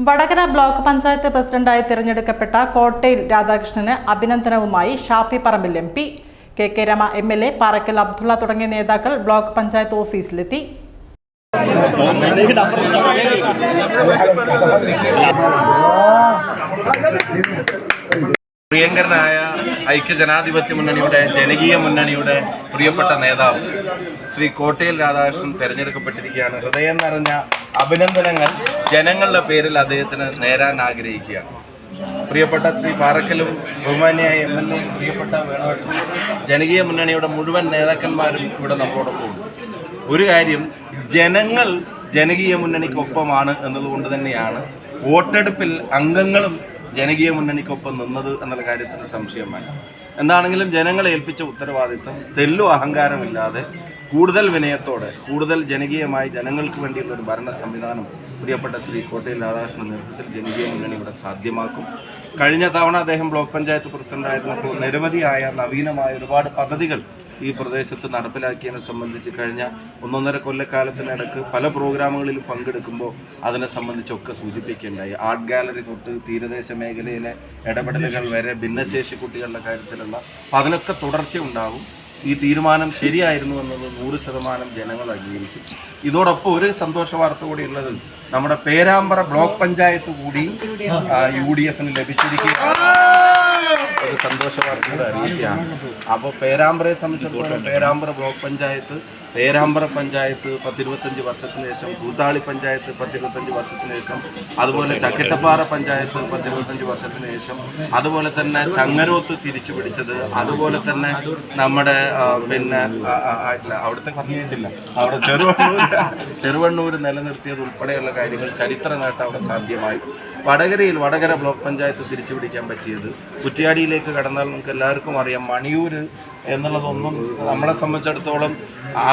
Vadakara block panchayat പ്രസിഡന്റായി തിരഞ്ഞെടുക്കപ്പെട്ട കോട്ടയിൽ രാധാകൃഷ്ണന് അഭിനന്ദനവുമായി Shafi Parambil M P K K Rema M L A Parakkal Abdulla തുടങ്ങിയ നേതാക്കൾ ബ്ലോക്ക് പഞ്ചായത്ത് ഓഫീസിലെത്തി ഐക്യജനാധിപത്യ മുന്നണിയുടെ ജനകീയ മുന്നണിയുടെ പ്രിയപ്പെട്ട നേതാവ് ശ്രീ കോട്ടയിൽ രാധാകൃഷ്ണൻ തെരഞ്ഞെടുക്കപ്പെട്ടിരിക്കുകയാണ്. ഹൃദയം നിറഞ്ഞ അഭിനന്ദനങ്ങൾ ജനങ്ങളുടെ പേരിൽ അദ്ദേഹത്തിന് നേരാൻ ആഗ്രഹിക്കുകയാണ്. പ്രിയപ്പെട്ട ശ്രീ പാറക്കലും ബഹുമാനിയായ എം എൽ എ പ്രിയപ്പെട്ട വേണുവട്ടും ജനകീയ മുന്നണിയുടെ മുഴുവൻ നേതാക്കന്മാരും ഇവിടെ നമ്മളോടൊപ്പം ഉണ്ട് ഒരു കാര്യം ജനങ്ങൾ ജനകീയ മുന്നണിക്കൊപ്പമാണ് എന്നതുകൊണ്ട് തന്നെയാണ് വോട്ടെടുപ്പിൽ അംഗങ്ങളും ജനകീയ മുന്നണിക്കൊപ്പം നിന്നത് എന്നുള്ള കാര്യത്തിൽ സംശയം എന്താണെങ്കിലും ജനങ്ങളെ ഏൽപ്പിച്ച ഉത്തരവാദിത്തം തെല്ലു അഹങ്കാരമില്ലാതെ കൂടുതൽ വിനയത്തോടെ കൂടുതൽ ജനകീയമായി ജനങ്ങൾക്ക് വേണ്ടിയുള്ള ഒരു ഭരണ സംവിധാനം പ്രിയപ്പെട്ട ശ്രീ കോട്ടയിൽ രാധാകൃഷ്ണൻ നേതൃത്വത്തിൽ ജനകീയ മുന്നണി ഇവിടെ സാധ്യമാക്കും. കഴിഞ്ഞ തവണ അദ്ദേഹം ബ്ലോക്ക് പഞ്ചായത്ത് പ്രസിഡന്റായിരുന്നപ്പോൾ നിരവധിയായ നവീനമായ ഒരുപാട് പദ്ധതികൾ ഈ പ്രദേശത്ത് നടപ്പിലാക്കിയതിനെ സംബന്ധിച്ച് കഴിഞ്ഞ ഒന്നൊന്നര കൊല്ലക്കാലത്തിനിടക്ക് പല പ്രോഗ്രാമുകളിലും പങ്കെടുക്കുമ്പോൾ അതിനെ സംബന്ധിച്ചൊക്കെ സൂചിപ്പിക്കുകയുണ്ടായി. ആർട്ട് ഗാലറി തൊട്ട് തീരദേശ മേഖലയിലെ ഇടപെടലുകൾ വരെ ഭിന്നശേഷി കുട്ടികളുടെ കാര്യത്തിലുള്ള അപ്പം അതിനൊക്കെ തുടർച്ചയുണ്ടാകും ഈ തീരുമാനം ശരിയായിരുന്നു എന്നത് നൂറ് ശതമാനം ജനങ്ങൾ അംഗീകരിക്കും. ഇതോടൊപ്പം ഒരു സന്തോഷ വാർത്ത കൂടി ഉള്ളത് നമ്മുടെ പേരാമ്പ്ര ബ്ലോക്ക് പഞ്ചായത്ത് കൂടി യു ഡി എഫിന് ലഭിച്ചിരിക്കുകയാണ്. ഒരു സന്തോഷ അറിയിക്കുകയാണ് അപ്പോൾ പേരാമ്പ്രയെ സംബന്ധിച്ചിടത്തോളം പേരാമ്പ്ര ബ്ലോക്ക് പഞ്ചായത്ത് പേരാമ്പ്ര പഞ്ചായത്ത് പത്തിരുപത്തഞ്ച് വർഷത്തിന് ശേഷം കൂത്താളി പഞ്ചായത്ത് പത്തിരുപത്തഞ്ച് വർഷത്തിന് ശേഷം അതുപോലെ ചക്കിട്ടപ്പാറ പഞ്ചായത്ത് പത്തിരുപത്തഞ്ച് വർഷത്തിന് ശേഷം അതുപോലെ തന്നെ ചങ്ങരോത്ത് തിരിച്ചു പിടിച്ചത് അതുപോലെ തന്നെ നമ്മുടെ ആ, പിന്നെ ആ, ആ, അവിടുത്തെ പറഞ്ഞിട്ടില്ല അവിടെ ചെറുവണ്ണൂർ ചെറുവണ്ണൂർ നിലനിർത്തിയത് ഉൾപ്പെടെയുള്ള കാര്യങ്ങൾ ചരിത്ര നേട്ടം അവിടെ സാധ്യമായി. വടകരയിൽ വടകര ബ്ലോക്ക് പഞ്ചായത്ത് തിരിച്ചു പിടിക്കാൻ പറ്റിയത്. കുറ്റിയാടിയിലേക്ക് കടന്നാൽ നമുക്ക് എല്ലാവർക്കും അറിയാം മണിയൂർ എന്നുള്ളതൊന്നും നമ്മളെ സംബന്ധിച്ചിടത്തോളം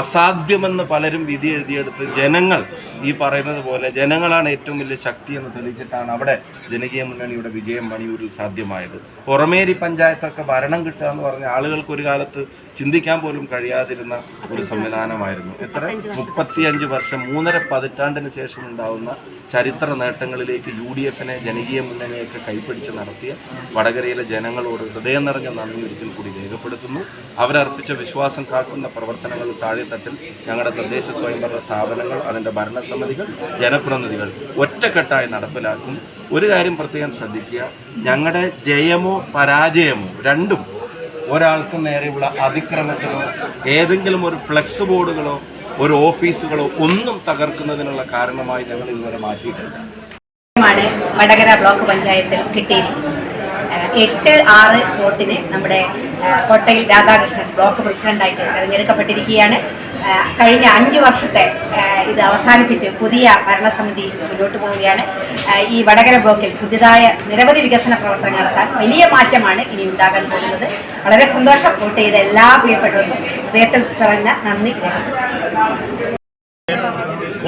അസാധ്യമെന്ന് പലരും വിധി എഴുതിയെടുത്ത് ജനങ്ങൾ ഈ പറയുന്നത് പോലെ ജനങ്ങളാണ് ഏറ്റവും വലിയ ശക്തി എന്ന് തെളിയിച്ചിട്ടാണ് അവിടെ ജനകീയ മുന്നണിയുടെ വിജയം മണിയൂരിൽ സാധ്യമായത്. പുറമേരി പഞ്ചായത്തൊക്കെ ഭരണം കിട്ടുക എന്ന് പറഞ്ഞ ആളുകൾക്ക് ഒരു കാലത്ത് ചിന്തിക്കാൻ പോലും കഴിയാതിരുന്ന ഒരു സംവിധാനമായിരുന്നു. എത്ര? മുപ്പത്തിയഞ്ച് വർഷം മൂന്നര പതിറ്റാണ്ടിന് ശേഷം ഉണ്ടാവുന്ന ചരിത്ര നേട്ടങ്ങളിലേക്ക് യു ഡി എഫിനെ ജനകീയ മുന്നണിയൊക്കെ കൈപ്പിടിച്ച് നടത്തിയ വടകരയിലെ ജനങ്ങളോട് ഹൃദയം നിറഞ്ഞ നന്ദി ഒരിക്കൽ കൂടി രേഖപ്പെടുത്തുന്നു. അവരർപ്പിച്ച വിശ്വാസം കാക്കുന്ന പ്രവർത്തനങ്ങൾ താഴെത്തട്ടിൽ ഞങ്ങളുടെ തദ്ദേശ സ്വയംഭരണ സ്ഥാപനങ്ങൾ അതിന്റെ ഭരണസമിതികൾ ജനപ്രതിനിധികൾ ഒറ്റക്കെട്ടായി നടപ്പിലാക്കും ഒരു കാര്യം പ്രത്യേകം ശ്രദ്ധിക്കുക. ഞങ്ങളുടെ ജയമോ പരാജയമോ രണ്ടും ഒരാൾക്കും നേരെയുള്ള അതിക്രമത്തിനോ ഏതെങ്കിലും ഒരു ഫ്ലെക്സ് ബോർഡുകളോ ഒരു ഓഫീസുകളോ ഒന്നും തകർക്കുന്നതിനുള്ള കാരണമായി ഞങ്ങൾ ഇതുവരെ മാറ്റിയിട്ടുണ്ട് വടകര ബ്ലോക്ക് പഞ്ചായത്തിൽ കിട്ടിയിരിക്കുന്നത് എട്ട് ആറ് വോട്ടിന് നമ്മുടെ കോട്ടയിൽ രാധാകൃഷ്ണൻ ബ്ലോക്ക് പ്രസിഡന്റായിട്ട് തെരഞ്ഞെടുക്കപ്പെട്ടിരിക്കുകയാണ്. കഴിഞ്ഞ അഞ്ച് വർഷത്തെ ഇത് അവസാനിപ്പിച്ച് പുതിയ ഭരണസമിതി മുന്നോട്ട് പോവുകയാണ്. ഈ വടകര ബ്ലോക്കിൽ പുതിയതായ നിരവധി വികസന പ്രവർത്തനങ്ങൾ നടത്താൻ വലിയ മാറ്റമാണ് ഇനി ഉണ്ടാകാൻ പോകുന്നത്. വളരെ സന്തോഷം വോട്ട് ചെയ്ത എല്ലാ പ്രിയപ്പെട്ടവർക്കും. ഹൃദയത്തിൽ പറഞ്ഞ നന്ദി.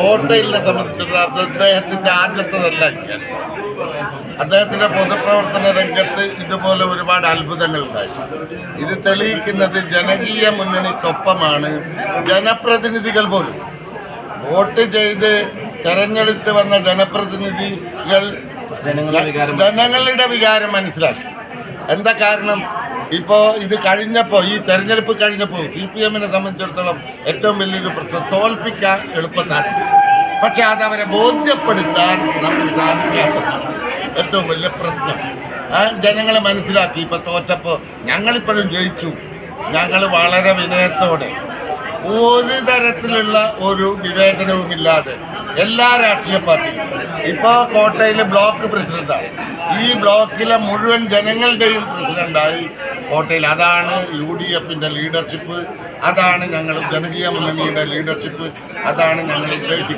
കോട്ടയിലിനെ സംബന്ധിച്ചിടത്തോളം അദ്ദേഹത്തിന്റെ ആദ്യത്തതല്ല. ഞാൻ അദ്ദേഹത്തിന്റെ പൊതുപ്രവർത്തന രംഗത്ത് ഇതുപോലെ ഒരുപാട് അത്ഭുതങ്ങൾ ഉണ്ടായി ഇത് തെളിയിക്കുന്നത് ജനകീയ മുന്നണിക്കൊപ്പമാണ്. ജനപ്രതിനിധികൾ പോലും. വോട്ട് ചെയ്ത് തെരഞ്ഞെടുത്ത് വന്ന ജനപ്രതിനിധികൾ ജനങ്ങളുടെ വികാരം മനസ്സിലാക്കി. എന്താ കാരണം? ഇപ്പോ ഇത് കഴിഞ്ഞപ്പോൾ ഈ തെരഞ്ഞെടുപ്പ് കഴിഞ്ഞപ്പോൾ സി പി എമ്മിനെ സംബന്ധിച്ചിടത്തോളം ഏറ്റവും വലിയൊരു പ്രശ്നം തോൽപ്പിക്കാൻ എളുപ്പ സാധിക്കും പക്ഷെ അത് അവരെ ബോധ്യപ്പെടുത്താൻ നമുക്ക് സാധിക്കാത്തതാണ് ഏറ്റവും വലിയ പ്രശ്നം. ജനങ്ങളെ മനസ്സിലാക്കി. ഇപ്പൊ തോറ്റപ്പോൾ ഞങ്ങളിപ്പോഴും ജയിച്ചു. ഞങ്ങൾ വളരെ വിനയത്തോടെ. ഒരു തരത്തിലുള്ള ഒരു വിവേചനവുമില്ലാതെ എല്ലാ രാഷ്ട്രീയ പാർട്ടിയും ഇപ്പോൾ കോട്ടയിലെ ബ്ലോക്ക് പ്രസിഡന്റാണ്. ഈ ബ്ലോക്കിലെ മുഴുവൻ ജനങ്ങളുടെയും പ്രസിഡന്റായി കോട്ടയിൽ അതാണ് യു ഡി എഫിന്റെ ലീഡർഷിപ്പ് അതാണ് ഞങ്ങൾ ജനകീയ മുന്നണിയുടെ ലീഡർഷിപ്പ് അതാണ് ഞങ്ങൾ ഉദ്ദേശിക്കുന്നത്.